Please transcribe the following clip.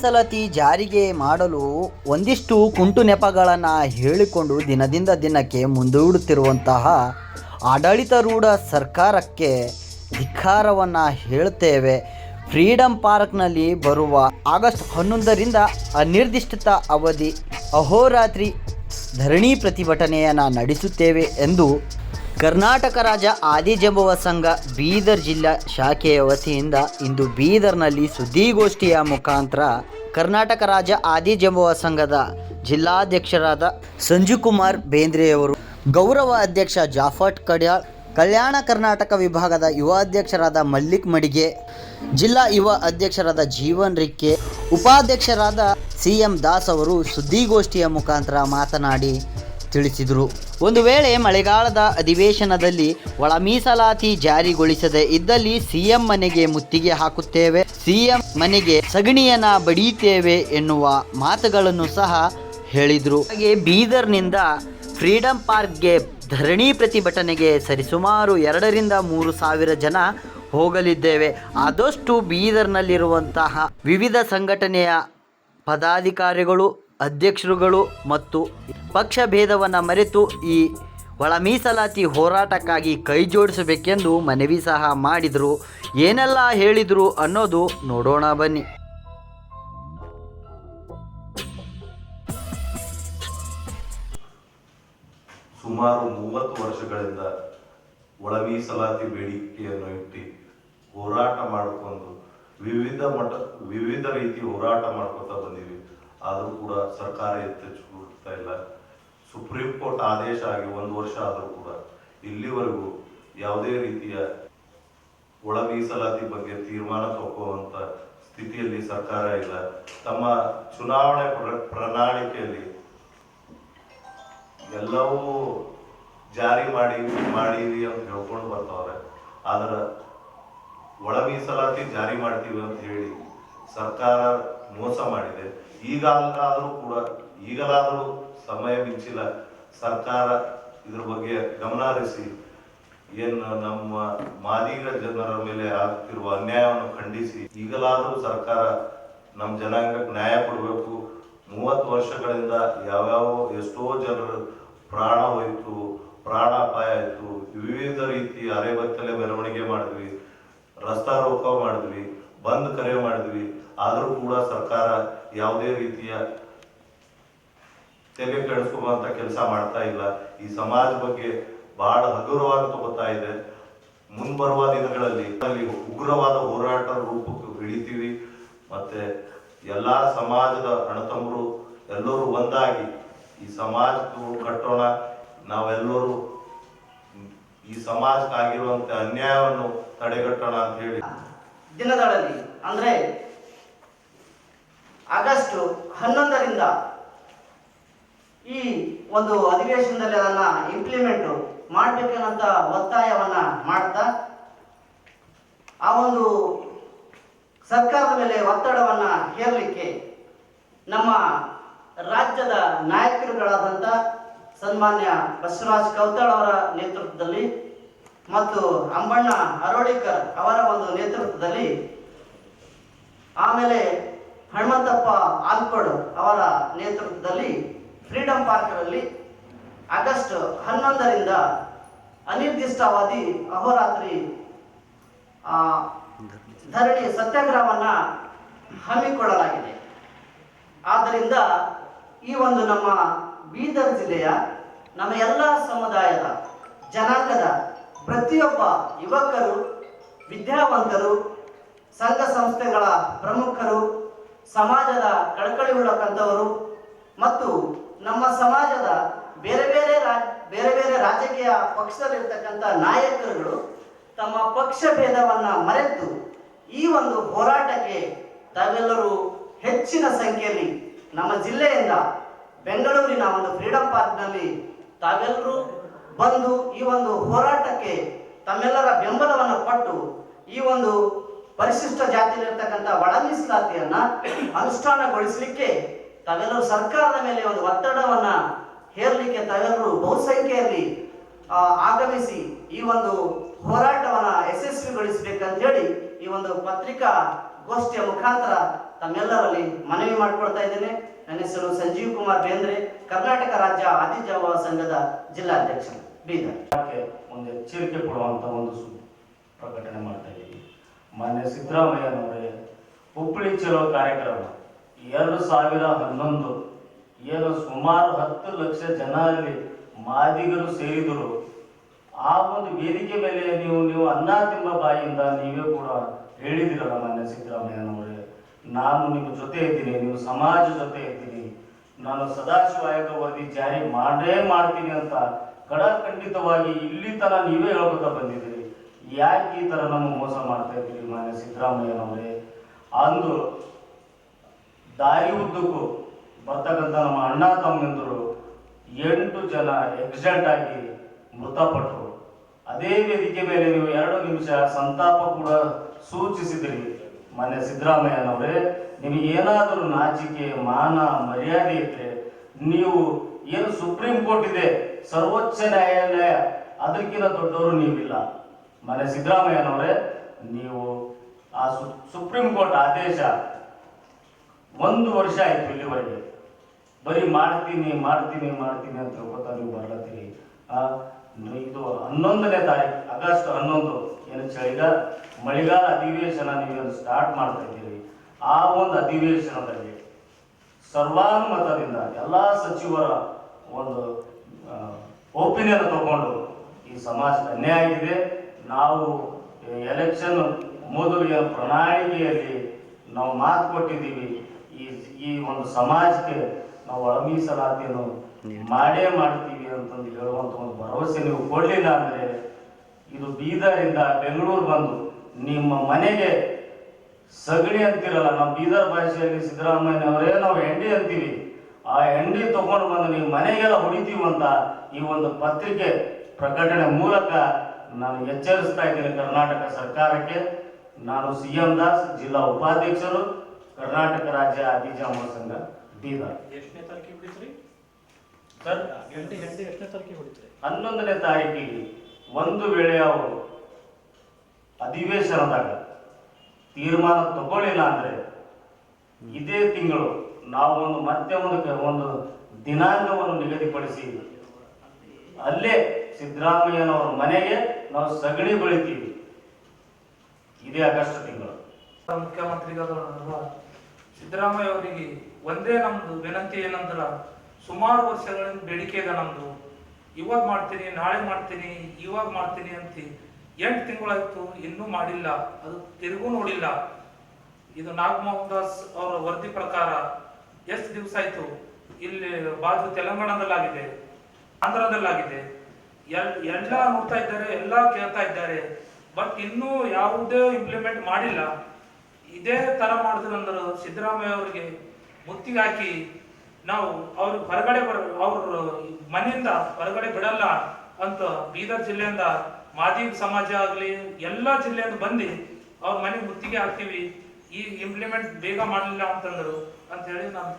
ಮೀಸಲಾತಿ ಜಾರಿಗೆ ಮಾಡಲು ಒಂದಿಷ್ಟು ಕುಂಟು ನೆಪಗಳನ್ನು ಹೇಳಿಕೊಂಡು ದಿನದಿಂದ ದಿನಕ್ಕೆ ಮುಂದೂಡುತ್ತಿರುವಂತಹ ಆಡಳಿತಾರೂಢ ಸರ್ಕಾರಕ್ಕೆ ಧಿಕ್ಕಾರವನ್ನು ಹೇಳ್ತೇವೆ ಫ್ರೀಡಂ ಪಾರ್ಕ್ನಲ್ಲಿ ಬರುವ ಆಗಸ್ಟ್ ಹನ್ನೊಂದರಿಂದ ಅನಿರ್ದಿಷ್ಟಿತ ಅವಧಿ ಅಹೋರಾತ್ರಿ ಧರಣಿ ಪ್ರತಿಭಟನೆಯನ್ನು ನಡೆಸುತ್ತೇವೆ ಎಂದು ಕರ್ನಾಟಕ ರಾಜ ಆದಿಜಂಬವ ಸಂಘ ಬೀದರ್ ಜಿಲ್ಲಾ ಶಾಖೆಯ ವತಿಯಿಂದ ಇಂದು ಬೀದರ್ನಲ್ಲಿ ಸುದ್ದಿಗೋಷ್ಠಿಯ ಮುಖಾಂತರ ಕರ್ನಾಟಕ ರಾಜ ಆದಿಜಂಬವ ಸಂಘದ ಜಿಲ್ಲಾಧ್ಯಕ್ಷರಾದ ಸಂಜು ಕುಮಾರ್ ಬೇಂದ್ರೆಯವರು ಗೌರವ ಅಧ್ಯಕ್ಷ ಜಾಫಟ್ ಕಡ್ಯಾಳ್, ಕಲ್ಯಾಣ ಕರ್ನಾಟಕ ವಿಭಾಗದ ಯುವ ಅಧ್ಯಕ್ಷರಾದ ಮಲ್ಲಿಕ್ ಮಡಿಗೆ, ಜಿಲ್ಲಾ ಯುವ ಅಧ್ಯಕ್ಷರಾದ ಜೀವನ್ ರಿಕ್ಕೆ, ಉಪಾಧ್ಯಕ್ಷರಾದ ಸಿ ಎಂ ದಾಸ್ ಅವರು ಸುದ್ದಿಗೋಷ್ಠಿಯ ಮುಖಾಂತರ ಮಾತನಾಡಿ ತಿಳಿಸಿದರು. ಒಂದು ವೇಳೆ ಮಳೆಗಾಲದ ಅಧಿವೇಶನದಲ್ಲಿ ಒಳ ಮೀಸಲಾತಿ ಜಾರಿಗೊಳಿಸದೆ ಇದ್ದಲ್ಲಿ ಸಿಎಂ ಮನೆಗೆ ಮುತ್ತಿಗೆ ಹಾಕುತ್ತೇವೆ, ಸಿಎಂ ಮನೆಗೆ ಸಗಣಿಯನ್ನ ಬಡಿಯುತ್ತೇವೆ ಎನ್ನುವ ಮಾತುಗಳನ್ನು ಸಹ ಹೇಳಿದರು. ಹಾಗೆ ಬೀದರ್ನಿಂದ ಫ್ರೀಡಂ ಪಾರ್ಕ್ಗೆ ಧರಣಿ ಪ್ರತಿಭಟನೆಗೆ ಸರಿಸುಮಾರು ಎರಡರಿಂದ ಮೂರು ಸಾವಿರ ಜನ ಹೋಗಲಿದ್ದೇವೆ. ಆದಷ್ಟು ಬೀದರ್ನಲ್ಲಿರುವಂತಹ ವಿವಿಧ ಸಂಘಟನೆಯ ಪದಾಧಿಕಾರಿಗಳು, ಅಧ್ಯಕ್ಷರುಗಳು ಮತ್ತು ಪಕ್ಷ ಭೇದವನ್ನು ಮರೆತು ಈ ಒಳ ಮೀಸಲಾತಿ ಹೋರಾಟಕ್ಕಾಗಿ ಕೈ ಜೋಡಿಸಬೇಕೆಂದು ಮನವಿ ಸಹ ಮಾಡಿದರು. ಏನೆಲ್ಲ ಹೇಳಿದರು ಅನ್ನೋದು ನೋಡೋಣ ಬನ್ನಿ. ಸುಮಾರು ಮೂವತ್ತು ವರ್ಷಗಳಿಂದ ಒಳ ಮೀಸಲಾತಿ ಬೇಡಿಕೆಯನ್ನು ಇಟ್ಟು ಹೋರಾಟ ಮಾಡಿಕೊಂಡು ವಿವಿಧ ಮಟ್ಟ, ವಿವಿಧ ರೀತಿ ಹೋರಾಟ ಮಾಡ್ಕೊತಾ ಬಂದೀವಿ. ಆದರೂ ಕೂಡ ಸರ್ಕಾರ ಎತ್ತೆಚ್ಚಿಕೊಳ್ತಾ ಇಲ್ಲ. ಸುಪ್ರೀಂ ಕೋರ್ಟ್ ಆದೇಶ ಆಗಿ ಒಂದು ವರ್ಷ ಆದರೂ ಕೂಡ ಇಲ್ಲಿವರೆಗೂ ಯಾವುದೇ ರೀತಿಯ ಒಳ ಮೀಸಲಾತಿ ಬಗ್ಗೆ ತೀರ್ಮಾನ ತಗೊಳ್ಳುವಂತ ಸ್ಥಿತಿಯಲ್ಲಿ ಸರ್ಕಾರ ಇಲ್ಲ. ತಮ್ಮ ಚುನಾವಣೆ ಪ್ರ- ಪ್ರಣಾಳಿಕೆಯಲ್ಲಿ ಎಲ್ಲವೂ ಜಾರಿ ಮಾಡಿ ಮಾಡೀವಿ ಅಂತ ಹೇಳ್ಕೊಂಡು ಬರ್ತಾವ್ರೆ. ಆದರೆ ಒಳ ಮೀಸಲಾತಿ ಜಾರಿ ಮಾಡ್ತೀವಿ ಅಂತ ಹೇಳಿ ಸರ್ಕಾರ ಮೋಸ ಮಾಡಿದೆ. ಈಗಾಗಲಾದರೂ ಕೂಡ ಈಗಲಾದರೂ ಸಮಯ ಮಿಂಚಿಲ್ಲ. ಸರ್ಕಾರ ಇದ್ರ ಬಗ್ಗೆ ಗಮನ ಹರಿಸಿ. ಏನು ನಮ್ಮ ಮಾದಿಗ ಜನರ ಮೇಲೆ ಆಗ್ತಿರುವ ಅನ್ಯಾಯವನ್ನು ಖಂಡಿಸಿ. ಈಗಲಾದರೂ ಸರ್ಕಾರ ನಮ್ಮ ಜನಾಂಗಕ್ಕೆ ನ್ಯಾಯ ಕೊಡಬೇಕು. ಮೂವತ್ತು ವರ್ಷಗಳಿಂದ ಯಾವ್ಯಾವ ಎಷ್ಟೋ ಜನರು ಪ್ರಾಣ ಹೋಯ್ತು ಪ್ರಾಣಾಪಾಯ ಆಯ್ತು. ವಿವಿಧ ರೀತಿ ಅರೆಬತ್ತಲೆ ಮೆರವಣಿಗೆ ಮಾಡಿದ್ವಿ. ರಸ್ತಾ ರೋಕ ಮಾಡಿದ್ವಿ. ಬಂದ್ ಕರೆ ಮಾಡಿದ್ವಿ. ಆದರೂ ಕೂಡ ಸರ್ಕಾರ ಯಾವುದೇ ರೀತಿಯ ತೆಗೆ ಕೆಡಿಸ್ಕೊಳ್ಳುವಂಥ ಕೆಲಸ ಮಾಡ್ತಾ ಇಲ್ಲ. ಈ ಸಮಾಜ ಬಗ್ಗೆ ಬಹಳ ಹಗುರವಾಗಿ ತಗೋತಾ ಇದೆ. ಮುಂಬರುವ ದಿನಗಳಲ್ಲಿ ಅಲ್ಲಿ ಉಗ್ರವಾದ ಹೋರಾಟ ರೂಪಕ್ಕೆ ಇಳಿತೀವಿ. ಮತ್ತೆ ಎಲ್ಲಾ ಸಮಾಜದ ಅಣತಮರು ಎಲ್ಲರೂ ಒಂದಾಗಿ ಈ ಸಮಾಜ ಕಟ್ಟೋಣ. ನಾವೆಲ್ಲರೂ ಈ ಸಮಾಜಕ್ಕಾಗಿರುವಂತ ಅನ್ಯಾಯವನ್ನು ತಡೆಗಟ್ಟೋಣ ಅಂತ ಹೇಳಿ. ದಿನಗಳಲ್ಲಿ ಅಂದ್ರೆ ಆಗಸ್ಟ್ ಹನ್ನೊಂದರಿಂದ ಈ ಒಂದು ಅಧಿವೇಶನದಲ್ಲಿ ಅದನ್ನ ಇಂಪ್ಲಿಮೆಂಟ್ ಮಾಡ್ಬೇಕನ್ನಂತ ಒತ್ತಾಯವನ್ನ ಮಾಡ್ತಾ, ಆ ಒಂದು ಸರ್ಕಾರದ ಮೇಲೆ ಒತ್ತಡವನ್ನ ಹೇರಲಿಕ್ಕೆ ನಮ್ಮ ರಾಜ್ಯದ ನಾಯಕರುಗಳಾದಂಥ ಸನ್ಮಾನ್ಯ ಬಸವರಾಜ್ ಕೌತಾಳ್ ಅವರ ನೇತೃತ್ವದಲ್ಲಿ ಮತ್ತು ಅಂಬಣ್ಣ ಅರೋಳಿಕರ್ ಅವರ ಒಂದು ನೇತೃತ್ವದಲ್ಲಿ ಆಮೇಲೆ ಹನುಮಂತಪ್ಪ ಆಲ್ಕೋಡ್ ಅವರ ನೇತೃತ್ವದಲ್ಲಿ ಫ್ರೀಡಂ ಪಾರ್ಕ್ನಲ್ಲಿ ಆಗಸ್ಟ್ ಹನ್ನೊಂದರಿಂದ ಅನಿರ್ದಿಷ್ಟಾವಧಿ ಅಹೋರಾತ್ರಿ ಧರಣಿ ಸತ್ಯಾಗ್ರಹವನ್ನ ಹಮ್ಮಿಕೊಳ್ಳಲಾಗಿದೆ. ಆದ್ದರಿಂದ ಈ ಒಂದು ನಮ್ಮ ಬೀದರ್ ಜಿಲ್ಲೆಯ ನಮ್ಮ ಎಲ್ಲ ಸಮುದಾಯದ ಜನಾಂಗದ ಪ್ರತಿಯೊಬ್ಬ ಯುವಕರು, ವಿದ್ಯಾವಂತರು, ಸಂಘ ಸಂಸ್ಥೆಗಳ ಪ್ರಮುಖರು, ಸಮಾಜದ ಕಳಕಳಿ ಉಳ್ಳಕ್ಕಂಥವರು ಮತ್ತು ನಮ್ಮ ಸಮಾಜದ ಬೇರೆ ಬೇರೆ ರಾಜ್ ಬೇರೆ ಬೇರೆ ರಾಜಕೀಯ ಪಕ್ಷದಲ್ಲಿರ್ತಕ್ಕಂಥ ನಾಯಕರುಗಳು ತಮ್ಮ ಪಕ್ಷ ಭೇದವನ್ನು ಮರೆತು ಈ ಒಂದು ಹೋರಾಟಕ್ಕೆ ತಾವೆಲ್ಲರೂ ಹೆಚ್ಚಿನ ಸಂಖ್ಯೆಯಲ್ಲಿ ನಮ್ಮ ಜಿಲ್ಲೆಯಿಂದ ಬೆಂಗಳೂರಿನ ಒಂದು ಫ್ರೀಡಂ ಪಾರ್ಕ್ನಲ್ಲಿ ತಾವೆಲ್ಲರೂ ಬಂದು ಈ ಒಂದು ಹೋರಾಟಕ್ಕೆ ತಮ್ಮೆಲ್ಲರ ಬೆಂಬಲವನ್ನು ಕೊಟ್ಟು ಈ ಒಂದು ಪರಿಶಿಷ್ಟ ಜಾತಿಯಲ್ಲಿರ್ತಕ್ಕಂಥ ಒಳ ಮೀಸಲಾತಿಯನ್ನ ಅನುಷ್ಠಾನಗೊಳಿಸಲಿಕ್ಕೆ ತಾವೆಲ್ಲರೂ ಸರ್ಕಾರದ ಮೇಲೆ ಒಂದು ಒತ್ತಡವನ್ನ ಹೇರಲಿಕ್ಕೆ ತಾವೆಲ್ಲರೂ ಬಹುಸಂಖ್ಯೆಯಲ್ಲಿ ಆಗಮಿಸಿ ಈ ಒಂದು ಹೋರಾಟವನ್ನ ಯಶಸ್ವಿಗೊಳಿಸಬೇಕಂತ ಹೇಳಿ ಈ ಒಂದು ಪತ್ರಿಕಾ ಗೋಷ್ಠಿಯ ಮುಖಾಂತರ ತಮ್ಮೆಲ್ಲರಲ್ಲಿ ಮನವಿ ಮಾಡಿಕೊಳ್ತಾ ಇದ್ದೇನೆ. ನನ್ನ ಹೆಸರು ಸಂಜೀವ್ ಕುಮಾರ್ ಬೇಂದ್ರೆ, ಕರ್ನಾಟಕ ರಾಜ್ಯ ಆದಿಜಾವ ಸಂಘದ ಜಿಲ್ಲಾಧ್ಯಕ್ಷ ಬೀದರ್. ಒಂದು ಎಚ್ಚರಿಕೆ ಕೊಡುವಂತ ಒಂದು ಸು ಪ್ರಕಟಣೆ ಮಾಡ್ತಾ ಇದ್ದೀವಿ ಮಾನ್ಯ ಸಿದ್ದರಾಮಯ್ಯನವರೇ, ಹುಬ್ಬಳ್ಳಿ ಚಲೋ ಕಾರ್ಯಕ್ರಮ. ಎರಡು ಸಾವಿರ ಹನ್ನೊಂದು, ಏನು ಸುಮಾರು ಹತ್ತು ಲಕ್ಷ ಜನ ಅಲ್ಲಿ ಮಾದಿಗರು ಸೇರಿದರು. ಆ ಒಂದು ವೇದಿಕೆ ಮೇಲೆ ನೀವು ನೀವು ಅನ್ನ ತಿಂಬ ಬಾಯಿಯಿಂದ ನೀವೇ ಕೂಡ ಹೇಳಿದಿರಲ್ಲ ಮಾನ್ಯ ಸಿದ್ದರಾಮಯ್ಯನವರೇ. ನಾನು ನಿಮ್ಮ ಜೊತೆ ಇದ್ದೀನಿ ನೀವು ಸಮಾಜ ಜೊತೆ ಇದ್ದೀನಿ. ನಾನು ಸದಾಶಿವ ಆಯೋಗ ವರದಿ ಜಾರಿ ಮಾಡೇ ಮಾಡ್ತೀನಿ ಅಂತ ಕಡಖಂಡಿತವಾಗಿ ಇಲ್ಲಿ ತನ ನೀವೇ ಹೇಳ್ಕೊತಾ ಬಂದಿದ್ದೀರಿ. ಯಾಕೆ ಈ ತರ ನಮ್ಮ ಮೋಸ ಮಾಡ್ತಾ ಇದ್ದೀರಿ ಮಾನ್ಯ ಸಿದ್ದರಾಮಯ್ಯನವರೇ? ಅಂದು ದಾರಿ ಉದ್ದಕ್ಕೂ ಬರ್ತಕ್ಕಂಥ ನಮ್ಮ ಅಣ್ಣ ತಮ್ಮಂದರು ಎಂಟು ಜನ ಎಕ್ಸಿಡೆಂಟ್ ಆಗಿ ಮೃತಪಟ್ಟರು ಅದೇ ವೇದಿಕೆ ಮೇಲೆ ನೀವು ಎರಡು ನಿಮಿಷ ಸಂತಾಪ ಕೂಡ ಸೂಚಿಸಿದ್ರಿ. ಮನೆ ಸಿದ್ದರಾಮಯ್ಯನವರೇ, ನಿಮಗೆ ಏನಾದರೂ ನಾಚಿಕೆ, ಮಾನ, ಮರ್ಯಾದೆ ಇದ್ರೆ ನೀವು ಏನು ಸುಪ್ರೀಂ ಕೋರ್ಟ್ ಇದೆ, ಸರ್ವೋಚ್ಚ ನ್ಯಾಯಾಲಯ, ಅದಕ್ಕಿಂತ ದೊಡ್ಡವರು ನೀವಿಲ್ಲ. ಮನೆ ಸಿದ್ದರಾಮಯ್ಯನವರೇ, ನೀವು ಆ ಸುಪ್ರೀಂ ಕೋರ್ಟ್ ಆದೇಶ ಒಂದು ವರ್ಷ ಆಯ್ತು ಇಲ್ಲಿವರೆಗೆ. ಬರೀ ಮಾಡ್ತೀನಿ ಮಾಡ್ತೀನಿ ಮಾಡ್ತೀನಿ ಅಂತ ಹೇಳ್ಕೊತಾ ನೀವು ಬರ್ಲತ್ತೀರಿ. ಆ, ಇದು ಹನ್ನೊಂದನೇ ತಾರೀಕು ಆಗಸ್ಟ್ ಹನ್ನೊಂದು ಏನು ಚಳಿಗಾಲ ಮಳೆಗಾಲ ಅಧಿವೇಶನ ನೀವು ಸ್ಟಾರ್ಟ್ ಮಾಡ್ತಾ ಇದ್ದೀರಿ. ಆ ಒಂದು ಅಧಿವೇಶನದಲ್ಲಿ ಸರ್ವಾನುಮತದಿಂದ ಎಲ್ಲ ಸಚಿವರ ಒಂದು ಒಪಿನಿಯನ್ ತಗೊಂಡು ಈ ಸಮಾಜದ ಅನ್ಯಾಯ ಆಗಿದೆ. ನಾವು ಎಲೆಕ್ಷನ್ ಮೊದಲಿಗೆ ಪ್ರಣಾಳಿಕೆಯಲ್ಲಿ ನಾವು ಮಾತು ಕೊಟ್ಟಿದ್ದೀವಿ. ಈ ಈ ಒಂದು ಸಮಾಜಕ್ಕೆ ನಾವು ಒಳ ಮೀಸಲಾತಿಯನ್ನು ಮಾಡೇ ಮಾಡ್ತೀವಿ ಅಂತಂದು ಹೇಳುವಂತ ಒಂದು ಭರವಸೆ ನೀವು ಕೊಡಲಿಲ್ಲ ಅಂದ್ರೆ ಇದು ಬೀದರಿಂದ ಬೆಂಗಳೂರು ಬಂದು ನಿಮ್ಮ ಮನೆಗೆ ಸಗಣಿ ಅಂತಿರಲ್ಲ ನಾವು ಬೀದರ್ ಭಾಷೆಯಲ್ಲಿ ಸಿದ್ದರಾಮಯ್ಯನವರೇ ನಾವು ಹೆಂಡಿ ಅಂತೀವಿ. ಆ ಹೆಂಡಿ ತಗೊಂಡು ಬಂದು ನೀವು ಮನೆಗೆಲ್ಲ ಹೊಡಿತೀವಿ ಅಂತ ಈ ಒಂದು ಪತ್ರಿಕೆ ಪ್ರಕಟಣೆ ಮೂಲಕ ನಾನು ಎಚ್ಚರಿಸ್ತಾ ಇದ್ದೀನಿ ಕರ್ನಾಟಕ ಸರ್ಕಾರಕ್ಕೆ. ನಾನು ಸಿ ಎಂ ದಾಸ್ ಜಿಲ್ಲಾ ಉಪಾಧ್ಯಕ್ಷರು ಕರ್ನಾಟಕ ರಾಜ್ಯ ಆದಿಜಾಮ ಸಂಘ. ಬೀದರ್ ಎಷ್ಟನೇ ತಾರೀಕಿಗೆ ಹೊಡಿತ್ರಿ? ಸರ್ ಗಂಟೆ ಎಷ್ಟನೇ ತಾರೀಕಿಗೆ ಹನ್ನೊಂದನೇ ತಾರೀಕಿಗೆ ಒಂದು ವೇಳೆ ಅವರು ಅಧಿವೇಶನದಾಗ ತೀರ್ಮಾನ ತಗೊಳ್ಳಿಲ್ಲ ಅಂದ್ರೆ ಇದೇ ತಿಂಗಳು ನಾವು ಒಂದು ಮತ್ತೆ ಒಂದು ಒಂದು ದಿನಾಂಕವನ್ನು ನಿಗದಿಪಡಿಸಿ ಅಲ್ಲೇ ಸಿದ್ದರಾಮಯ್ಯನವರ ಮನೆಗೆ ನಾವು ಸಗಣಿ ಬೆಳಿತೀವಿ. ಇದೇ ಆಗಸ್ಟ್ ತಿಂಗಳು. ಮುಖ್ಯಮಂತ್ರಿಗಳಾದ ಸಿದ್ದರಾಮಯ್ಯ ಅವರಿಗೆ ಒಂದೇ ನಮ್ದು ವಿನಂತಿ ಏನಂದ್ರ ಸುಮಾರು ವರ್ಷಗಳಿಂದ ಬೇಡಿಕೆ ಇದೆ ನಮ್ದು. ಇವಾಗ ಮಾಡ್ತೀನಿ, ನಾಳೆ ಮಾಡ್ತೀನಿ, ಇವಾಗ ಮಾಡ್ತೀನಿ ಅಂತ ಎಂಟು ತಿಂಗಳಾಯ್ತು ಇನ್ನೂ ಮಾಡಿಲ್ಲ, ಅದು ತಿರುಗೂ ನೋಡಿಲ್ಲ. ಇದು ನಾಗಮೋಹನ್ ದಾಸ್ ಅವರ ವರದಿ ಪ್ರಕಾರ ಎಷ್ಟು ದಿವಸ ಆಯ್ತು? ಇಲ್ಲಿ ಬಾಜು ತೆಲಂಗಾಣದಲ್ಲಾಗಿದೆ, ಆಂಧ್ರದಲ್ಲಾಗಿದೆ. ಎಲ್, ಎಲ್ಲ ನೋಡ್ತಾ ಇದ್ದಾರೆ, ಎಲ್ಲ ಕೇಳ್ತಾ ಇದ್ದಾರೆ, ಬಟ್ ಇನ್ನೂ ಯಾವುದೇ ಇಂಪ್ಲಿಮೆಂಟ್ ಮಾಡಿಲ್ಲ. ಇದೇ ತರ ಮಾಡಿದ್ರಂದ್ರೆ ಸಿದ್ದರಾಮಯ್ಯ ಅವರಿಗೆ ಮುತ್ತಿಗೆ ಹಾಕಿ ನಾವು ಅವ್ರಿಗೆ ಹೊರಗಡೆ ಬರ, ಅವ್ರ ಮನೆಯಿಂದ ಹೊರಗಡೆ ಬಿಡಲ್ಲ ಅಂತ ಬೀದರ್ ಜಿಲ್ಲೆಯಿಂದ ಮಾದಿಗ ಸಮಾಜ ಆಗಲಿ ಎಲ್ಲ ಜಿಲ್ಲೆಯಿಂದ ಬಂದು ಅವ್ರ ಮನೆಗೆ ಮುತ್ತಿಗೆ ಹಾಕ್ತೀವಿ, ಈ ಇಂಪ್ಲಿಮೆಂಟ್ ಬೇಗ ಮಾಡಲಿಲ್ಲ ಅಂತಂದರು ಅಂತ ಹೇಳಿ ನಾನು